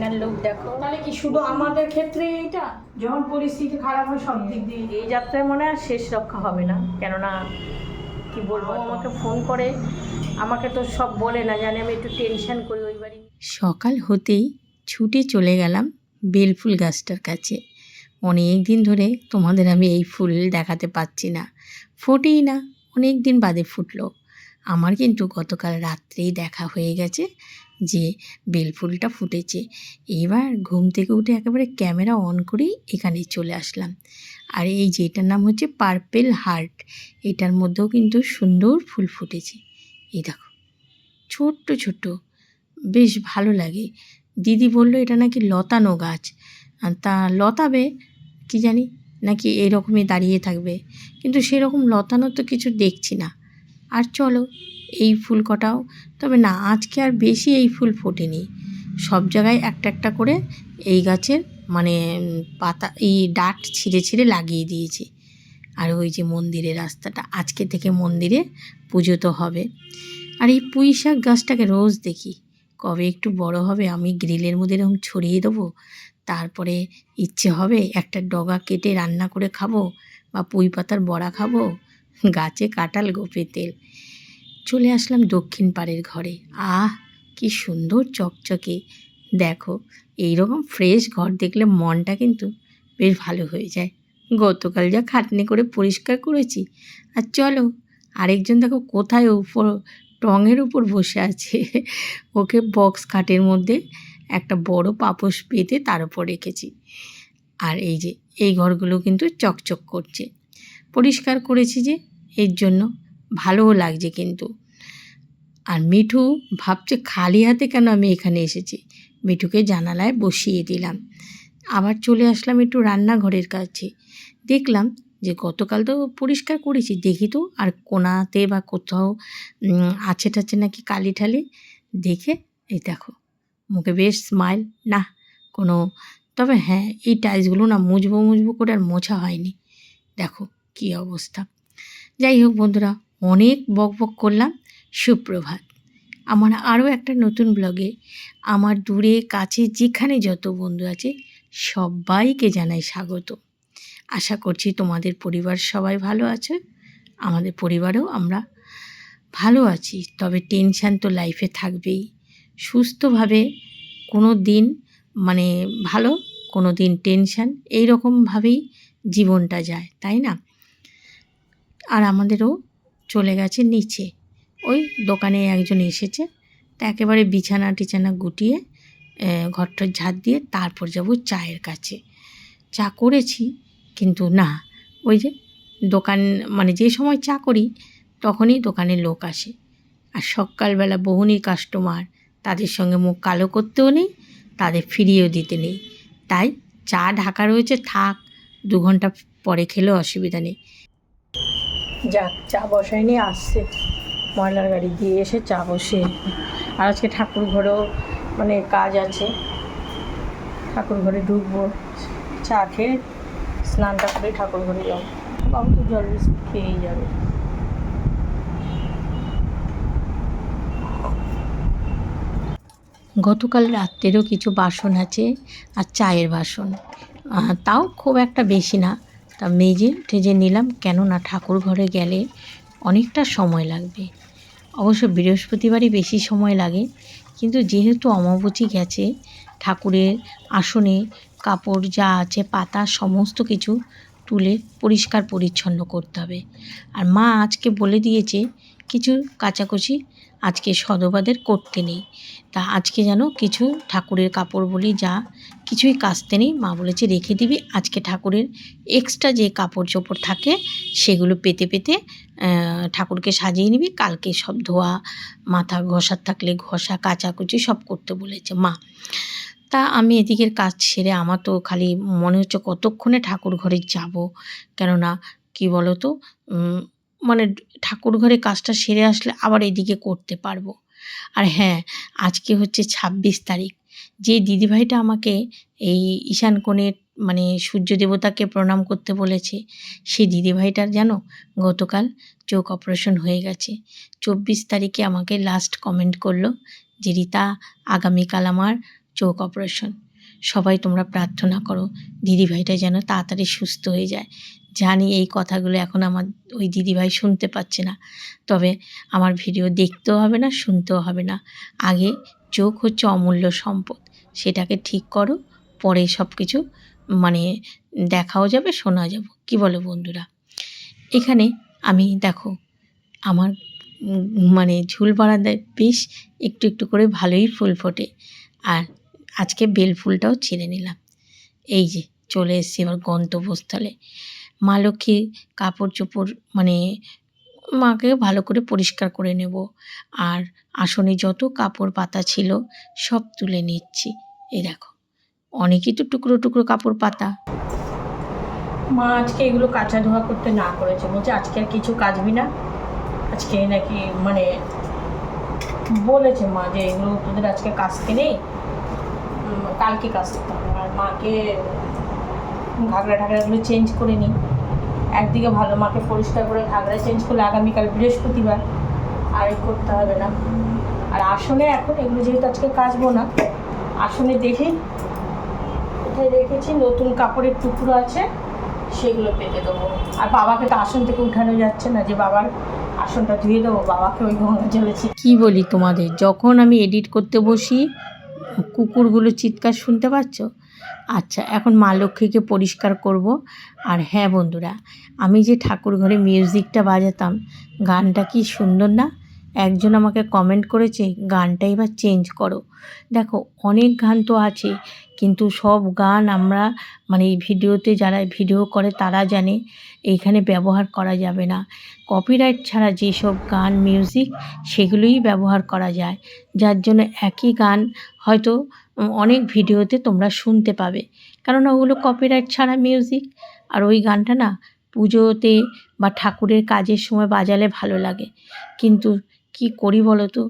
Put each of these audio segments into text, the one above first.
Final look দেখো। তাহলে কি শুধু আমাদের ক্ষেত্রে এটা যখন পরিস্থিতি খারাপ হয় সব দিক দিয়ে এই যাত্রায় মনে হয় শেষ রক্ষা হবে না। কেননা কি বলব আমাকে ফোন করে আমাকে তো সব বলে না জানি আমি একটু টেনশন করি ওই বাড়ি। সকাল হতেই ছুটে চলে গেলাম বেলফুল গাছটার কাছে। অনেক দিন ধরে তোমাদের আমি এই ফুল দেখাতে পাচ্ছি না। ফোটেই না অনেক দিন বাদে ফুটলো। আমার কিন্তু গতকাল রাত্রেই দেখা হয়ে গেছে। যে বেলফুলটা ফুটেছে। এবার ঘুম থেকে উঠে একেবারে ক্যামেরা অন করেই এখানে চলে আসলাম। আর এই যেটার নাম হচ্ছে পার্পেল হার্ট, এটার মধ্যেও কিন্তু সুন্দর ফুল ফুটেছে। এই দেখো, ছোট্ট ছোট্ট, বেশ ভালো লাগে। দিদি বলল, এটা নাকি লতানো গাছ। তা লতাবে, কি জানি, নাকি এরকমই দাঁড়িয়ে থাকবে। কিন্তু সেরকম লতানো তো কিছু দেখছি না। আর চলো এই ফুল কটাও। তবে না, আজকে আর বেশি এই ফুল ফোটেনি। সব জায়গায় একটা একটা করে এই গাছের মানে পাতা, এই ডাট ছিঁড়ে ছিঁড়ে লাগিয়ে দিয়েছে। আর ওই যে মন্দিরের রাস্তাটা, আজকে থেকে মন্দিরে পুজো তো হবে। আর এই পুঁই শাক গাছটাকে রোজ দেখি। কবে একটু বড় হবে, আমি গ্রিলের মধ্যে এরকম ছড়িয়ে দেবো। তারপরে ইচ্ছে হবে একটা ডগা কেটে রান্না করে খাব বা পুঁই পাতার বড়া খাব। গাছে কাঁঠাল গোপে তেল। চলে আসলাম দক্ষিণ পাড়ের ঘরে। আহ, কি সুন্দর চকচকে। দেখো এই রকম ফ্রেশ ঘর দেখলে মনটা কিন্তু বেশ ভালো হয়ে যায়। গতকাল যা খাটনি করে পরিষ্কার করেছি। আর চলো, আরেকজন দেখো কোথায় উপর, টঙের উপর বসে আছে। ওকে বক্স খাটের মধ্যে একটা বড় পাপোশ পেতে তার উপর রেখেছি। আর এই যে, এই ঘরগুলো কিন্তু চকচক করছে। পরিষ্কার করেছি যে, এর জন্য ভালোও লাগছে কিন্তু। আর মিঠু ভাবছে খালি হাতে কেন আমি এখানে এসেছি? মিঠুকে জানালায় বসিয়ে দিলাম। আবার চলে আসলাম একটু রান্নাঘরের কাছে। দেখলাম যে গতকাল তো পরিষ্কার করেছি, দেখি তো আর কোনাতে বা কোথাও আছে টাছে নাকি কালি ঠালি। দেখে এই দেখো, মুখে বেশ স্মাইল না, কোনো, তবে হ্যাঁ এই টাইলসগুলো না মুজবো মুজবো করে আর মোছা হয়নি। দেখো কি অবস্থা। যাই হোক বন্ধুরা অনেক বক বক করলাম। সুপ্রভাত। আমার আরও একটা নতুন ব্লগে আমার দূরে, কাছে, যেখানে যত বন্ধু আছে, সবাইকে জানাই স্বাগত। আশা করছি তোমাদের পরিবার সবাই ভালো আছে। আমাদের পরিবারেও আমরা ভালো আছি। তবে টেনশান তো লাইফে থাকবেই। সুস্থভাবে কোনো দিন মানে ভালো, কোনো দিন টেনশান, এইরকমভাবেই জীবনটা যায়, তাই না? আর আমাদেরও চলে গেছে নিচে। ওই দোকানে একজন এসেছে, তা একেবারে বিছানা টিছানা গুটিয়ে ঘরটর ঝাড় দিয়ে তারপর যাব চায়ের কাছে। চা করেছি, কিন্তু না, ওই যে দোকান মানে যে সময় চা করি, তখনই দোকানে লোক আসে। আর সকালবেলা বহুনি কাস্টমার তাদের সঙ্গে মুখ কালো করতেও নেই, তাদের ফিরিয়েও দিতে নেই। তাই চা ঢাকা রয়েছে, থাক, দু ঘণ্টা পরে খেলেও অসুবিধা নেই। যাক, চা বসায়নি আসছে। ময়লার গাড়ি দিয়ে এসে চা বসে আর আজকে ঠাকুর ঘরেও মানে কাজ আছে। ঠাকুর ঘরে ঢুকবো, চা খেয়ে স্নানটা করে ঠাকুর ঘরে যাব। বাবু তো জল বিস্কুট খেয়েই যাবে। গতকাল রাত্রেরও কিছু বাসন আছে আর চায়ের বাসন। তাও খুব একটা বেশি না। তা মেজে ঠেজে নিলাম, কেননা ঠাকুর ঘরে গেলে অনেকটা সময় লাগবে। অবশ্য বৃহস্পতিবারই বেশি সময় লাগে, কিন্তু যেহেতু অমাবচী গেছে, ঠাকুরের আসনে কাপড় যা আছে, পাতা, সমস্ত কিছু তুলে পরিষ্কার পরিচ্ছন্ন করতে হবে। আর মা আজকে বলে দিয়েছে, কিছু কাচাকুচি আজকে সদবাদের করতে নেই। তা আজকে যেন কিছু ঠাকুরের কাপড় বলি যা কিছুই কাচতে নেই, মা বলেছে রেখে দিবি। আজকে ঠাকুরের এক্সট্রা যে কাপড় চোপড় থাকে, সেগুলো পেতে পেতে ঠাকুরকে সাজিয়ে নিবি। কালকে সব ধোয়া, মাথা ঘষার থাকলে ঘষা, কাচাকুচি সব করতে বলেছে মা। তা আমি এদিকের কাজ সেরে আমার তো খালি মনে হচ্ছে কতক্ষণে ঠাকুর ঘরে যাব। কেননা, কি বলো তো মানে ঠাকুর ঘরে কাজটা সেরে আসলে আবার এদিকে করতে পারব। আর হ্যাঁ আজকে হচ্ছে ছাব্বিশ তারিখ। যে দিদিভাইটা আমাকে এই ঈশান কোণের মানে সূর্য দেবতাকে প্রণাম করতে বলেছে সেই দিদিভাইটার জানো, গতকাল চোখ অপারেশন হয়ে গেছে। চব্বিশ তারিখে আমাকে লাস্ট কমেন্ট করল যে, রীতা, আগামীকাল আমার চোখ অপারেশন সবাই তোমরা প্রার্থনা করো, দিদিভাইটা যেন তাড়াতাড়ি সুস্থ হয়ে যায়। জানি এই কথাগুলো এখন আমার ওই দিদিভাই শুনতে পাচ্ছে না, তবে আমার ভিডিও দেখতেও হবে না, শুনতেও হবে না। আগে চোখ হচ্ছে অমূল্য সম্পদ, সেটাকে ঠিক করো, পরে সব কিছু মানে দেখাও যাবে, শোনা যাব। কি বলো বন্ধুরা? এখানে আমি দেখো, আমার মানে ঝুল বারান্দায় বেশ একটু একটু করে ভালোই ফুল ফোটে। আর আজকে বেল ফুলটাও ছিঁড়ে নিলাম। এই যে, চলে এসেছি এবার গন্তব্যস্থলে। মা লক্ষ্মী কাপড় চোপড় মানে মাকে ভালো করে পরিষ্কার করে নেব। আর আসনে যত কাপড় পাতা ছিল, সব তুলে নিচ্ছি। এই দেখো, অনেকই তো টুকরো টুকরো কাপড় পাতা। মা আজকে এগুলো কাঁচা ধোয়া করতে না করেছে। বলছে, আজকে আর কিছু কাচবি না? আজকে নাকি মানে বলেছে মা যে, এগুলো তোদের আজকে কাচতে নেই কালকে কাচতে হবে, আর মাকে ঘাগরা ঢাগরাগুলো চেঞ্জ করে নিই। একদিকে ভালো মাকে পরিষ্কার করে ঘাগরা চেঞ্জ করলে আগামীকাল বৃহস্পতিবার, আর করতে হবে না। আর আসনে এখন, এগুলো যেহেতু আজকে কাচবো না, আসনে দেখি কোথায় রেখেছি, নতুন কাপড়ের টুকরো আছে, সেগুলো পেতে দেবো। আর বাবাকে তো আসন থেকে উঠানো যাচ্ছে না, যে বাবার আসনটা ধুয়ে দেবো, বাবাকে ওই গঙ্গা জলেছি কি বলি তোমাদের, যখন আমি এডিট করতে বসি কুকুরগুলো চিৎকার শুনতে পাচ্ছ? আচ্ছা এখন মা লক্ষ্মীকে পরিষ্কার করব। আর হ্যাঁ বন্ধুরা, আমি যে ঠাকুর ঘরে মিউজিকটা বাজাতাম, গানটা কি সুন্দর না? একজন আমাকে কমেন্ট করেছে, গানটা এবার চেঞ্জ করো। দেখো, অনেক গান তো আছে কিন্তু সব গান আমরা মানে এই ভিডিওতে যারা ভিডিও করে তারা জানে, এইখানে ব্যবহার করা যাবে না। কপিরাইট ছাড়া যেসব গান মিউজিক সেগুলোই ব্যবহার করা যায়। যার জন্য একই গান হয়তো অনেক ভিডিওতে তোমরা শুনতে পাবে। কারণ ওগুলো কপিরাইট ছাড়া মিউজিক আর ওই গানটা না পুজোতে বা ঠাকুরের কাজের সময় বাজালে ভালো লাগে। কিন্তু কি করি বলো তো?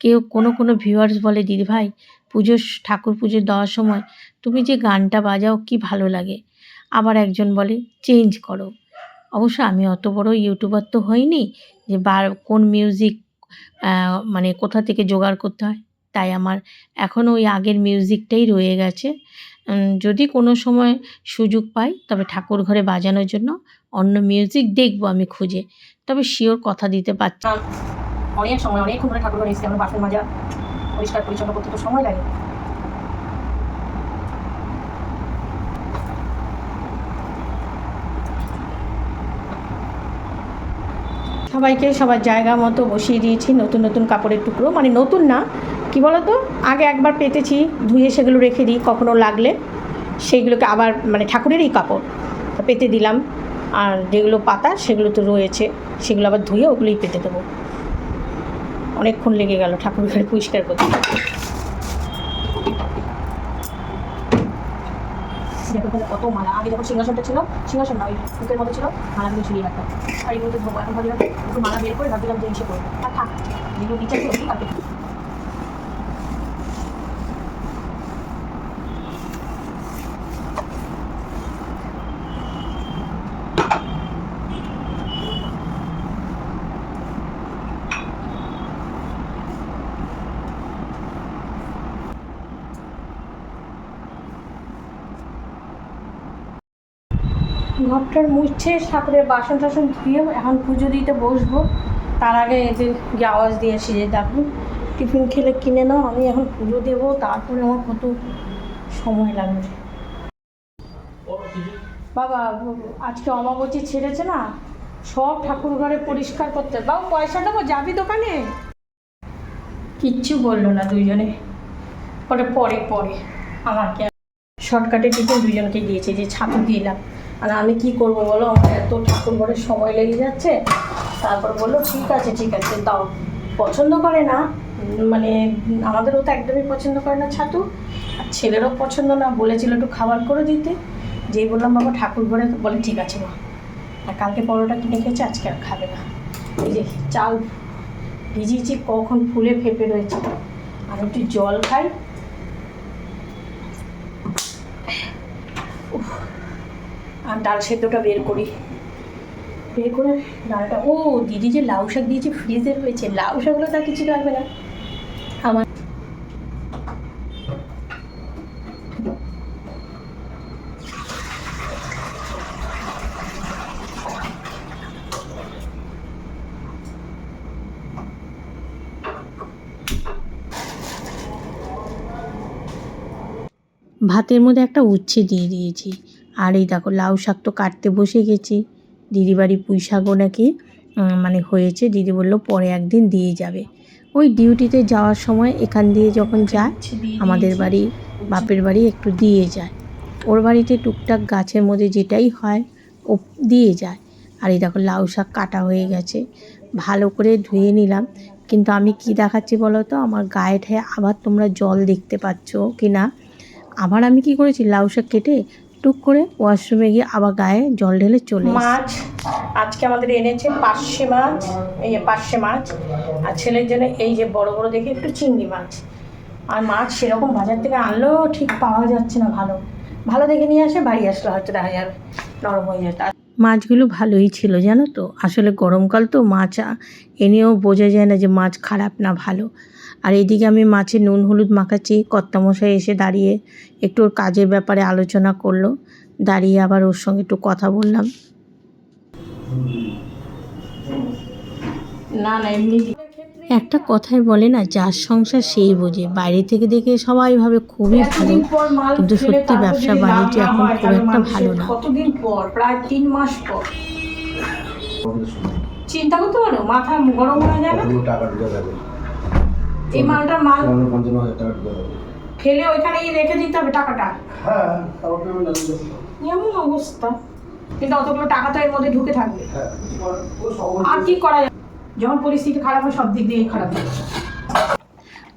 কেউ কোনো কোনো ভিউয়ার্স বলে, দিদিভাই পুজো, ঠাকুর পুজো দেওয়ার সময় তুমি যে গানটা বাজাও কি ভালো লাগে। আবার একজন বলে, চেঞ্জ করো। অবশ্য আমি অত বড় ইউটিউবার তো হইনি যে বার, কোন মিউজিক মানে কোথা থেকে জোগাড় করতে হয়। তাই আমার এখনও ওই আগের মিউজিকটাই রয়ে গেছে। যদি কোনো সময় সুযোগ পাই, তবে ঠাকুর ঘরে বাজানোর জন্য অন্য মিউজিক দেখব আমি খুঁজে। তবে শিওর কথা দিতে পারছি অনেক সময়, অনেকক্ষণ ধরে ঠাকুর ঘরে আমরা বাসন মাজা। পরিষ্কার পরিচ্ছন্ন করতে তো সময় লাগে। সবাইকে সবার জায়গা মতো বসিয়ে দিয়েছি, নতুন নতুন কাপড়ের টুকরো। মানে নতুন না, কি বলো তো আগে একবার পেতেছি, ধুয়ে সেগুলো রেখে দিই, কখনো লাগলে সেইগুলোকে আবার মানে ঠাকুরেরই কাপড়। পেতে দিলাম, আর যেগুলো পাতা সেগুলো তো রয়েছে, সেগুলো আবার ধুয়ে ওগুলোই পেতে দেবো। অনেকক্ষণ লেগে গেল ঠাকুর ঘরে পরিষ্কার করতে কত মালা আগে যখন সিংহাসনটা ছিল সিংহাসন না ওই বুকের মতো ছিল মালাগুলো ঝুলিয়ে রাখতাম আর এগুলো তো ধোবো এখন ভাবলাম একটু মালা বের করে ভাবছিলাম যে এসে করব আর থাক যেগুলো নিচে ছিল ঘরটার মুছছে ঠাকুরের বাসন টাসন ধুয়ে এখন পুজো দিতে বসবো। তার আগে এদের যে দিয়ে আসি যে দেখুন টিফিন খেলে কিনে নাও, আমি এখন পুজো দেবো, তারপরে আমার কত সময় লাগবে। বাবা, আজকে অমাবতী ছেড়েছে না? সব ঠাকুর ঘরে পরিষ্কার করতে বাবু, পয়সা দেবো, যাবি দোকানে? কিচ্ছু বলল না দুইজনে। পরে পরে পরে। আমাকে শর্টকাটে টিফিন দুজনকে দিয়েছে, যে ছাতু দিলাম আর আমি কি করব বলো? আমার এত ঠাকুর ঘরে সময় লেগে যাচ্ছে। তারপর বলল ঠিক আছে ঠিক আছে দাও। পছন্দ করে না। মানে আমাদেরও তো একদমই পছন্দ করে না ছাতু। আর ছেলেরও পছন্দ না বলেছিল একটু খাবার করে দিতে। যেই বললাম বাবা ঠাকুর ঘরে বলে ঠিক আছে মা। আর কালকে পরোটা কিনে খেয়েছে আজকে আর খাবে না। এই যে চাল ভিজিয়েছি কখন ফুলে ফেপে রয়েছে। আর একটু জল খাই। উফ, আর ডাল সেদ্ধটা বের করি। বের করে ডালটা, ও দিদি যে লাউ শাক দিয়েছে ফ্রিজে রয়েছে লাউ শাকগুলো তার কিছু লাগবে না। আমার ভাতের মধ্যে একটা উচ্ছে দিয়ে দিয়েছি। আর এই দেখো লাউ শাক তো কাটতে বসে গেছি। দিদি বাড়ি পুঁই শাকও নাকি মানে হয়েছে। দিদি বলল পরে একদিন দিয়ে যাবে। ওই ডিউটিতে যাওয়ার সময় এখান দিয়ে যখন যায় আমাদের বাড়ি বাপের বাড়ি একটু দিয়ে যায়। ওর বাড়িতে টুকটাক গাছের মধ্যে যেটাই হয় ও দিয়ে যায়। আর এই দেখো লাউ শাক কাটা হয়ে গেছে। ভালো করে ধুয়ে নিলাম। কিন্তু আমি কি দেখাচ্ছি বলো তো আমার গায়ে ঠায়ে আবার তোমরা জল দেখতে পাচ্ছ কি না? আবার আমি কি করেছি লাউ শাক কেটে টুক করে ওয়াশরুমে গিয়ে আবার গায়ে জল ঢেলে চলে মাছ আজকে আমাদের এনেছে পার্শে মাছ এই যে পার্শে মাছ। আর ছেলের জন্য এই যে বড় বড় দেখে একটু চিংড়ি মাছ। আর মাছ সেরকম বাজার থেকে আনলেও ঠিক পাওয়া যাচ্ছে না ভালো। ভালো দেখে নিয়ে আসে বাড়ি আসলে হয়তো দেখা যাবে নরম হয়ে যাবে মাছগুলো ভালোই ছিল জানো তো? আসলে গরমকাল তো মাছ এনেও বোঝা যায় না যে মাছ খারাপ না ভালো। আর এইদিকে আমি মাছে নুন হলুদ মাখাচ্ছি। কর্তামশাই এসে দাঁড়িয়ে একটু ওর কাজের ব্যাপারে আলোচনা করল। দাঁড়িয়ে আবার ওর সঙ্গে একটু কথা বললাম। না না এমনি একটা কথাই বলে না যার সংসার সেই বোঝে। বাইরে থেকে দেখে সবাই ভাবে খুবই ভালো। কিন্তু সত্যি ব্যবসা বাণিজ্য এখন খুব একটা ভালো না। কতদিন পর? প্রায় তিন মাস পর। চিন্তা করতে পারো? মাথা গরম হয়ে যায় না এই মালটা মাল পঞ্চান্ন হাজার টাকা ফেলে ওইখানেই রেখে দিতে হবে টাকাটা। হ্যাঁ এমন অবস্থা। কিন্তু অতগুলো টাকা তো এর মধ্যে ঢুকে থাকবে। হ্যাঁ আর কি করা যায়? যখন পরিস্থিতি খারাপ হয় সব দিক দিয়ে খারাপ হয়।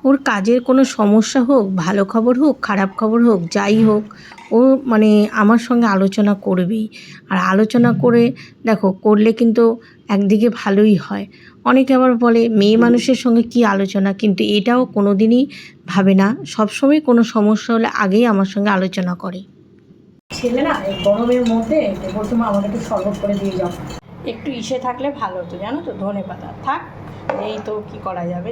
ওর কাজের কোনো সমস্যা হোক ভালো খবর হোক খারাপ খবর হোক যাই হোক ও মানে আমার সঙ্গে আলোচনা করবেই। আর আলোচনা করে দেখো করলে কিন্তু একদিকে ভালোই হয়। অনেকে আবার বলে মেয়ে মানুষের সঙ্গে কি আলোচনা? কিন্তু এটাও কোনো দিনই ভাবে না। সবসময় কোনো সমস্যা হলে আগেই আমার সঙ্গে আলোচনা করে। ছেলে না এই গরমের মধ্যে বলতো মা আমাকে একটু শরবত করে দিয়ে যাও। একটু ইসে থাকলে ভালো হতো জানো তো? ধনে পাতা থাক এই তো কি করা যাবে?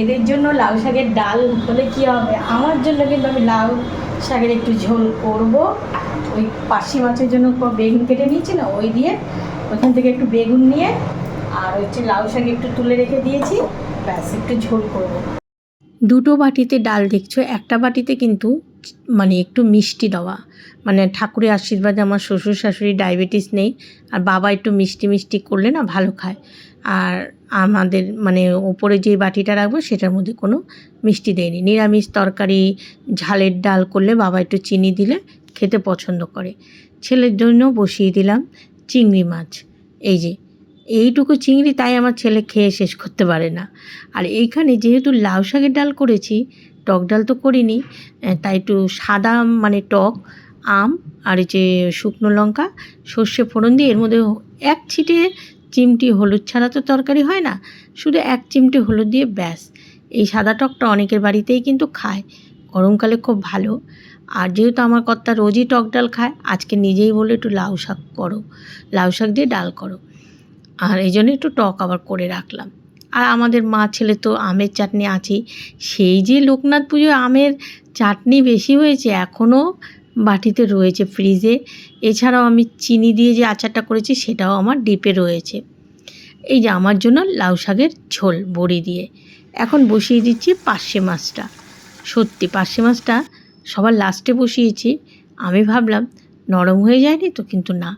এদের জন্য লাউ শাকের ডাল হলে কি হবে? আমার জন্য কিন্তু আমি লাউ শাকের একটু ঝোল করব। ওই পাশি মাছের জন্য বেগুন কেটে নিয়েছি না, ওই দিয়ে ওখান থেকে একটু বেগুন নিয়ে আর হচ্ছে লাউ শাক একটু তুলে রেখে দিয়েছি, ব্যাস, একটু ঝোল করব। দুটো বাটিতে ডাল দেখছ, একটা বাটিতে কিন্তু মানে একটু মিষ্টি দেওয়া। মানে ঠাকুরের আশীর্বাদে আমার শ্বশুর শাশুড়ি ডায়াবেটিস নেই, আর বাবা একটু মিষ্টি মিষ্টি করলে না ভালো খায়। আর আমাদের মানে ওপরে যে বাটিটা রাখব সেটার মধ্যে কোনো মিষ্টি দেয়নি। নিরামিষ তরকারি, ঝালের ডাল করলে বাবা একটু চিনি দিলে খেতে পছন্দ করে। ছেলের জন্য বসিয়ে দিলাম চিংড়ি মাছ। এই যে, এইটুকু চিংড়ি তাই আমার ছেলে খেয়ে শেষ করতে পারে না। আর এইখানে যেহেতু লাউ শাকের ডাল করেছি, টক ডাল তো করিনি তাই একটু সাদা মানে টক আম আর এই যে শুকনো লঙ্কা, সর্ষে ফোড়ন দিয়ে এর মধ্যে এক ছিটে চিমটি হলুদ ছাড়া তো তরকারি হয় না, শুধু এক চিমটি হলুদ দিয়ে ব্যাস। এই সাদা টকটা অনেকের বাড়িতেই কিন্তু খায়, গরমকালে খুব ভালো। আর যেহেতু আমার কর্তা রোজই টক ডাল খায়, আজকে নিজেই বলে একটু লাউ শাক করো, লাউ শাক দিয়ে ডাল করো। আর এই জন্য একটু টক আবার করে রাখলাম। আর আমাদের মা ছেলে তো আমের চাটনি আছেই, সেই যে লোকনাথ পুজোয় আমের চাটনি বেশি হয়েছে, এখনও বাটিতে রয়েছে ফ্রিজে। এছাড়াও আমি চিনি দিয়ে যে আচারটা করেছি, সেটাও আমার ডিপে রয়েছে। এই যে আমার জন্য লাউ শাকের ঝোল বড়ি দিয়ে। এখন বসিয়ে দিচ্ছি পার্শে মাছটা। সত্যি, পার্শে মাছটা সবার লাস্টে বসিয়েছি। আমি ভাবলাম, নরম হয়ে যায়নি তো কিন্তু না।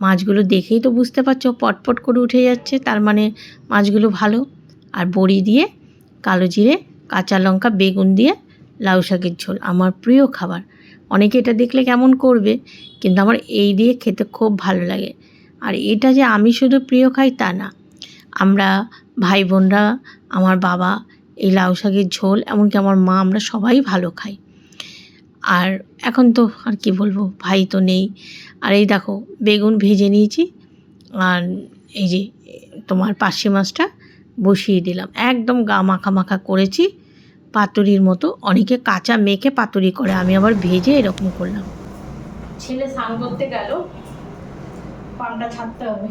মাছগুলো দেখেই তো বুঝতে পারছ, পটপট করে উঠে যাচ্ছে, তার মানে মাছগুলো ভালো। আর বড়ি দিয়ে কালো জিরে, কাঁচা লঙ্কা, বেগুন দিয়ে লাউ শাকের ঝোল, আমার প্রিয় খাবার। অনেকে এটা দেখলে কেমন করবে, কিন্তু আমার এই দিয়ে খেতে খুব ভালো লাগে। আর এটা যে আমি শুধু প্রিয় খাই তা না, আমরা ভাই বোনরা আমার বাবা, এই লাউ শাকের ঝোল, এমনকি আমার মা, আমরা সবাই ভালো খাই। আর এখন তো আর কি বলব, ভাই তো নেই। আর এই দেখো, বেগুন ভেজে নিয়েছি, আর এই যে তোমার পার্শে মাছটা বসিয়ে দিলাম। একদম গা মাখা মাখা করেছি পাতুরির মতো। অনেকে কাঁচা মেখে পাতুরি করে। আমি আবার ভেজে এরকম করলাম। ছেলে স্নান করতে গেল। পানটা ছাড়তে হবে।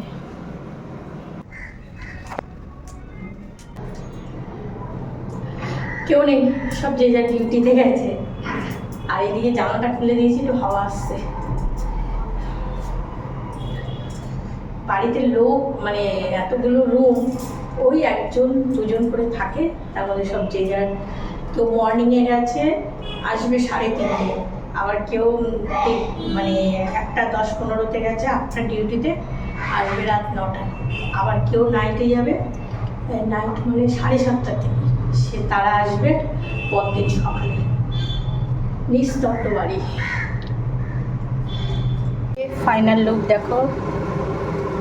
কেউ নেই। সব যে যার ডিউটিতে গেছে। আর এদিকে জানালাটা খুলে দিয়েছি একটু হাওয়া আসছে। বাড়িতে লোক মানে এতগুলো রুম ওই একজন দুজন করে থাকে। তার মধ্যে সব যে যার কেউ মর্নিংয়ে গেছে, আসবে সাড়ে তিনটে। আবার কেউ মানে একটা দশ পনেরোতে গেছে, আপনার ডিউটিতে আসবে রাত নটায় আবার কেউ নাইটে যাবে নাইট মানে সাড়ে সাতটা থেকে সে তারা আসবে পরদিন সকালে। নিস্তব্ধ বাড়ি। ফাইনাল লুক দেখো।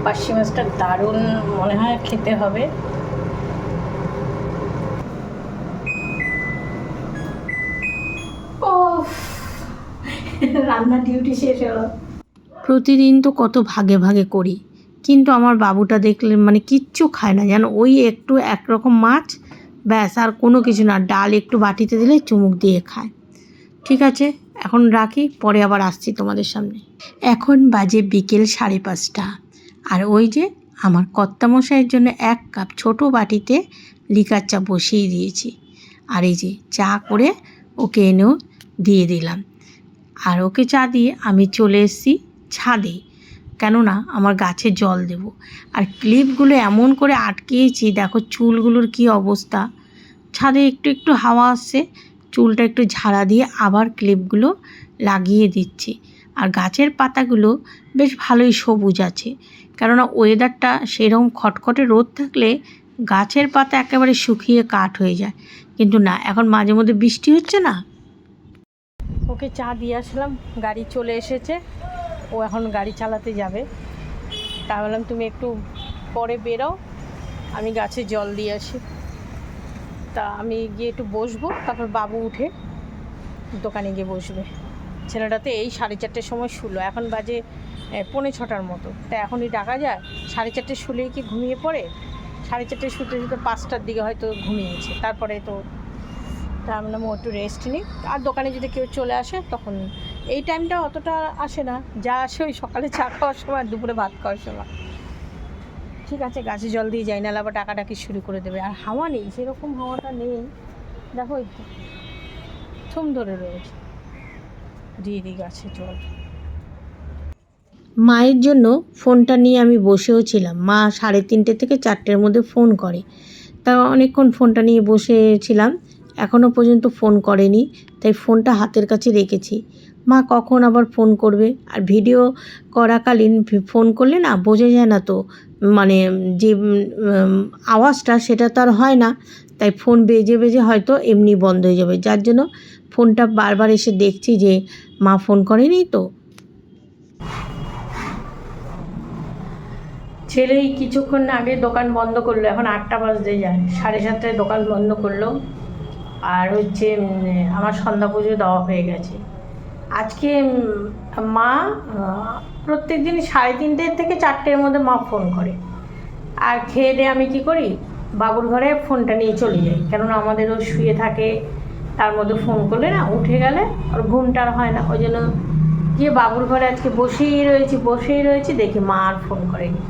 পার্শি মাছটা দারুণ মনে হয় খেতে হবে ও রান্নার ডিউটি শেষ হলো। প্রতিদিন তো কত ভাগে ভাগে করি। কিন্তু আমার বাবুটা দেখলে মানে কিচ্ছু খায় না যেন ওই একটু একরকম মাছ, ব্যাস, আর কোনো কিছু না। ডাল একটু বাটিতে দিলে চুমুক দিয়ে খায়। ঠিক আছে, এখন রাখি, পরে আবার আসছি তোমাদের সামনে। এখন বাজে বিকেল সাড়ে পাঁচটা। আর ওই যে আমার কর্তামশাইয়ের জন্য এক কাপ ছোট বাটিতে লিকার চা বসিয়ে দিয়েছি। আর এই যে চা করে ওকে এনেও দিয়ে দিলাম। আর ওকে চা দিয়ে আমি চলে এসেছি ছাদে। কেননা আমার গাছে জল দেব। আর ক্লিপগুলো এমন করে আটকিয়েছি, দেখো চুলগুলোর কি অবস্থা। ছাদে একটু একটু হাওয়া আসছে, চুলটা একটু ঝাড়া দিয়ে আবার ক্লিপগুলো লাগিয়ে দিচ্ছি। আর গাছের পাতাগুলো বেশ ভালোই সবুজ আছে। কেননা ওয়েদারটা সেরকম খটখটে রোদ থাকলে গাছের পাতা একেবারে শুকিয়ে কাঠ হয়ে যায়। কিন্তু না, এখন মাঝে মধ্যে বৃষ্টি হচ্ছে না? ওকে চা দিয়ে আসলাম, গাড়ি চলে এসেছে, ও এখন গাড়ি চালাতে যাবে। তা বললাম, তুমি একটু পরে বেরো আমি গাছে জল দিয়ে আসি। তা আমি গিয়ে একটু বসবো, তারপর বাবু উঠে দোকানে গিয়ে বসবে। ছেলেটাতে এই সাড়ে চারটের সময় শুলো, এখন বাজে পৌনে ছটার মতো। তা এখনই ডাকা যায়, সাড়ে চারটে শুলেই কি ঘুমিয়ে পড়ে? সাড়ে চারটে শুতে শুতে পাঁচটার দিকে হয়তো ঘুমিয়েছে, তারপরে তো তা আমরা একটু রেস্ট নিই। আর দোকানে যদি কেউ চলে আসে, তখন এই টাইমটা অতটা আসে না। যা আসে ওই সকালে চা খাওয়ার সময় দুপুরে ভাত খাওয়ার সময়। ঠিক আছে, গাছে জল দিয়ে যাই, নাহলে আবার ডাকাডাকি শুরু করে দেবে। আর হাওয়া নেই, সেরকম হাওয়াটা নেই। দেখো থুম ধরে রয়েছে। দিয়ে দিই গাছে জল। মায়ের জন্য ফোনটা নিয়ে আমি বসেও ছিলাম। মা সাড়ে তিনটে থেকে চারটের মধ্যে ফোন করে। তা অনেকক্ষণ ফোনটা নিয়ে বসেছিলাম। এখনও পর্যন্ত ফোন করেনি, তাই ফোনটা হাতের কাছে রেখেছি। মা কখন আবার ফোন করবে? আর ভিডিও করাকালীন ফোন করলে না বোঝা যায় না তো মানে যে আওয়াজটা সেটা তো আর হয় না, তাই ফোন বেজে বেজে হয়তো এমনি বন্ধ হয়ে যাবে। যার জন্য ফোনটা বারবার এসে দেখছি যে মা ফোন করেনি তো। ছেলেই কিছুক্ষণ আগে দোকান বন্ধ করল, এখন আটটা বাজতে যায়, সাড়ে সাতটায় দোকান বন্ধ করল। আর হচ্ছে আমার সন্ধ্যা পুজো দেওয়া হয়ে গেছে। আজকে মা প্রত্যেক দিন সাড়ে তিনটে থেকে চারটের মধ্যে মা ফোন করে। আর খেয়ে দিয়ে আমি কি করি? বাবুর ঘরে ফোনটা নিয়ে চলে যাই। কেননা আমাদেরও শুয়ে থাকে, তার মধ্যে ফোন করলে না, উঠে গেলে ওর ঘুমটা আর হয় না। ওই জন্য গিয়ে বাবুর ঘরে আজকে বসেই রয়েছি বসেই রয়েছি, দেখি মা আর ফোন করেনি।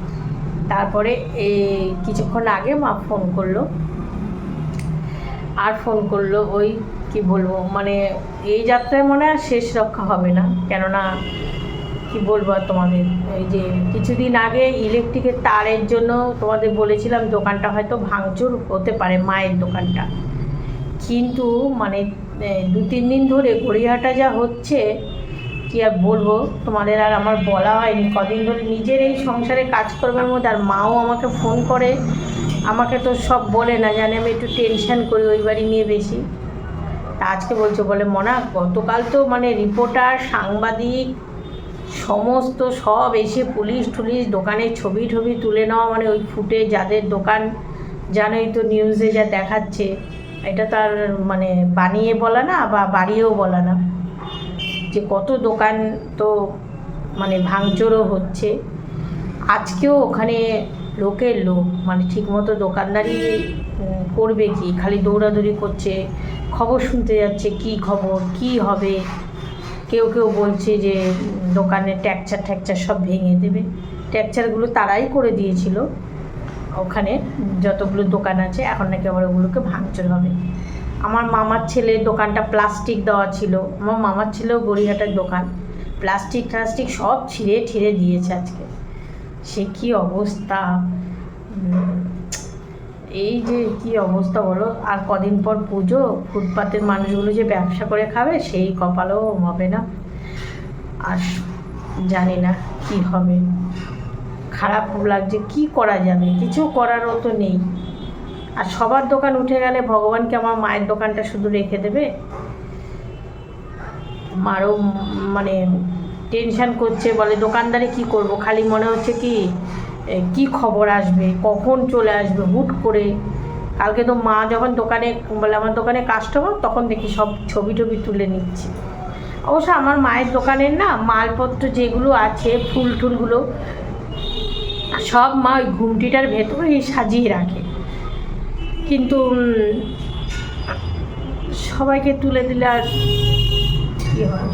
তারপরে এই কিছুক্ষণ আগে মা ফোন করল। আর ফোন করল, ওই কি বলব মানে এই যাত্রায় মনে হয় শেষ রক্ষা হবে না। কেননা কি বলব আর তোমাদের, এই যে কিছুদিন আগে ইলেকট্রিকের তারের জন্য তোমাদের বলেছিলাম দোকানটা হয়তো ভাঙচুর হতে পারে, মায়ের দোকানটা। কিন্তু মানে দু তিন দিন ধরে গড়িয়াহাটা যা হচ্ছে, কি আর বলব, তোমাদের আর আমার বলা হয়নি। কদিন ধরে নিজের এই সংসারে কাজকর্মের মধ্যে আর মাও আমাকে ফোন করে আমাকে তো সব বলে না, জানে, আমি একটু টেনশন করি, ওই বাড়ি নিয়ে বেশি। তা আজকে বলছে, বলে, মনা, গতকাল তো মানে রিপোর্টার সাংবাদিক, সমস্ত সব এসে পুলিশ টুলিশ দোকানের ছবি টবি তুলে নেওয়া মানে ওই ফুটে যাদের দোকান, জানোই তো নিউজে যা দেখাচ্ছে। এটা তার মানে বানিয়ে বলা না, বা বাড়িয়েও বলা না। যে কত দোকান তো মানে ভাঙচুরও হচ্ছে। আজকেও ওখানে লোকের লোক মানে ঠিকমতো দোকানদারি করবে কি? খালি দৌড়াদৌড়ি করছে, খবর শুনতে যাচ্ছে, কি খবর, কি হবে? কেউ কেউ বলছে যে, দোকানে ট্যাকচার ট্যাকচার সব ভেঙে দেবে। ট্যাকচারগুলো তারাই করে দিয়েছিল। ওখানে যতগুলো দোকান আছে, এখন নাকি আবার ওগুলোকে ভাঙচুর হবে। আমার মামার ছেলে দোকানটা প্লাস্টিক দেওয়া ছিল। আমার মামার ছেলেও গড়িয়াহাটের দোকান। প্লাস্টিক ট্লাস্টিক সব ছিঁড়ে, ঠিড়ে দিয়েছে আজকে। সে কি অবস্থা? এই যে কি অবস্থা বলো? আর কদিন পর পুজো? ফুটপাতের মানুষগুলো যে ব্যবসা করে খাবে, সেই কপালও হবে না। আর জানি না কি হবে। খারাপ লাগছে, কি করা যাবে? কিছু করারও তো নেই। আর সবার দোকান উঠে গেলে ভগবানকে আমার মায়ের দোকানটা শুধু রেখে দেবে? মারও মানে টেনশন করছে, বলে, দোকানদারে কি করব? খালি মনে হচ্ছে কি কি খবর আসবে? কখন চলে আসবে? হুট করে। কালকে তো মা যখন দোকানে, বলে, আমার দোকানে কাস্টমার তখন দেখি সব ছবি টবি তুলে নিচ্ছে। অবশ্য আমার মায়ের দোকানের না, মালপত্র যেগুলো আছে, ফুল টুলগুলো, সব মা ওই ঘুমটিটার ভেতরেই সাজিয়ে রাখে। কিন্তু সবাইকে তুলে দিলে আর কী হয়?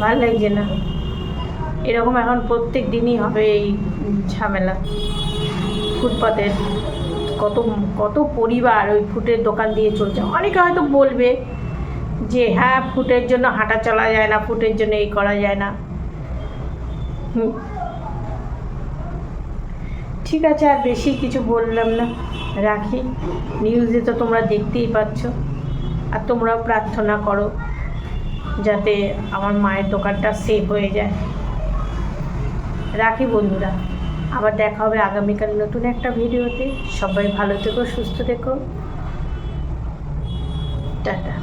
ভালো লাগছে না। এরকম এখন প্রত্যেক দিনই হবে এই ঝামেলা। ফুটপাতের কত কত পরিবার ওই ফুটের দোকান দিয়ে চলছে। অনেকে হয়তো বলবে যে হ্যাঁ ফুটের জন্য হাঁটা চলা যায় না, ফুটের জন্য এই করা যায় না। ঠিক আছে, আর বেশি কিছু বললাম না। রাখি। নিউজে তো তোমরা দেখতেই পাচ্ছ। আর তোমরাও প্রার্থনা করো। যাতে আমার মায়ের দোকানটা সেভ হয়ে যায়। রাখি বন্ধুরা, আবার দেখা হবে আগামীকাল নতুন একটা ভিডিওতে। সবাই ভালো থেকো, সুস্থ থেকো। টাটা।